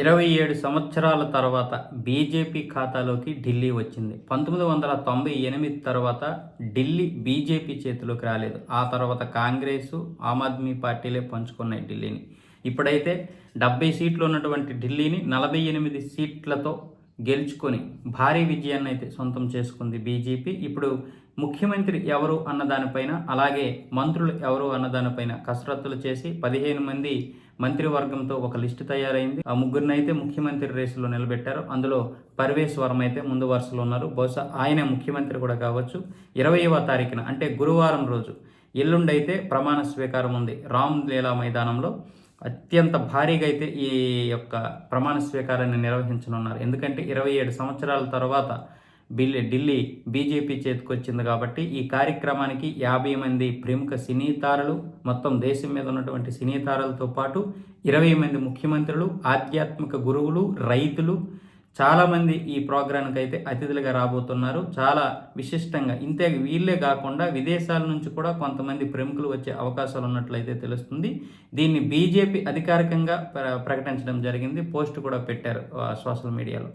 ఇరవై ఏడు సంవత్సరాల తర్వాత బీజేపీ ఖాతాలోకి ఢిల్లీ వచ్చింది. పంతొమ్మిది వందల తొంభై ఎనిమిది తర్వాత ఢిల్లీ బీజేపీ చేతిలోకి రాలేదు. ఆ తర్వాత కాంగ్రెస్ ఆమ్ ఆద్మీ పార్టీలే పంచుకున్నాయి ఢిల్లీని. ఇప్పుడైతే డెబ్బై సీట్లు ఉన్నటువంటి ఢిల్లీని నలభై ఎనిమిది సీట్లతో గెలుచుకొని భారీ విజయాన్ని అయితే సొంతం చేసుకుంది బీజేపీ. ఇప్పుడు ముఖ్యమంత్రి ఎవరు అన్న దానిపైన అలాగే మంత్రులు ఎవరు అన్న దానిపైన కసరత్తులు చేసి పదిహేను మంది మంత్రివర్గంతో ఒక లిస్టు తయారైంది. ఆ ముగ్గురిని అయితే ముఖ్యమంత్రి రేసులో నిలబెట్టారు. అందులో పర్వేశ్ వర్మ అయితే ముందు వరుసలో ఉన్నారు. బహుశా ఆయనే ముఖ్యమంత్రి కూడా కావచ్చు. ఇరవైవ తారీఖున అంటే గురువారం రోజు ఎల్లుండైతే ప్రమాణ స్వీకారం ఉంది రామ్ లీలా మైదానంలో. అత్యంత భారీగా అయితే ఈ యొక్క ప్రమాణ స్వీకారాన్ని నిర్వహించనున్నారు. ఎందుకంటే ఇరవై ఏడు సంవత్సరాల తర్వాత బిల్లి ఢిల్లీ బీజేపీ చేతికొచ్చింది కాబట్టి ఈ కార్యక్రమానికి యాభై మంది ప్రముఖ సినీ తారలు మొత్తం దేశం మీద ఉన్నటువంటి సినీ తారలతో పాటు ఇరవై మంది ముఖ్యమంత్రులు ఆధ్యాత్మిక గురువులు రైతులు చాలామంది ఈ ప్రోగ్రాంకి అయితే అతిథులుగా రాబోతున్నారు. చాలా విశిష్టంగా. ఇంతే వీళ్ళే కాకుండా విదేశాల నుంచి కూడా కొంతమంది ప్రముఖులు వచ్చే అవకాశాలు ఉన్నట్లయితే తెలుస్తుంది. దీన్ని బీజేపీ అధికారికంగా ప్రకటించడం జరిగింది. పోస్ట్ కూడా పెట్టారు సోషల్ మీడియాలో.